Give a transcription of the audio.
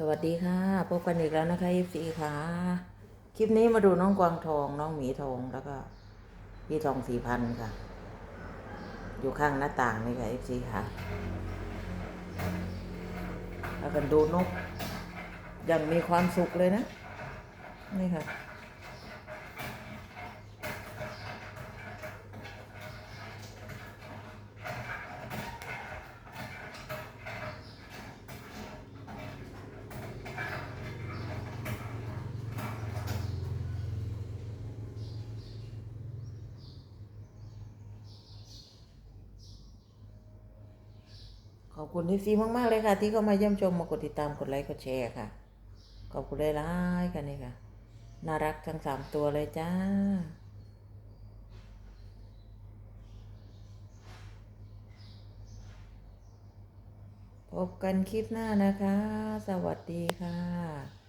สวัสดีค่ะ พบกันอีกแล้วนะคะ FC ค่ะ คลิปนี้มาดูน้องกวางทองน้องหมีทองแล้วก็พี่ทองสี่พันค่ะ อยู่ข้างหน้าต่างนี่ค่ะ FC ค่ะแล้วกันดูนกยังมีความสุขเลยนะ นี่ค่ะ ขอบคุณที่ซีมากๆเลยค่ะ ที่เข้ามาเยี่ยมชมมากดติดตามกดไลค์กดแชร์ค่ะ ขอบคุณเลายๆค่ะนี่ค่ะ น่ารักทั้งสามตัวเลยจ้าพบกันคลิปหน้านะคะ สวัสดีค่ะ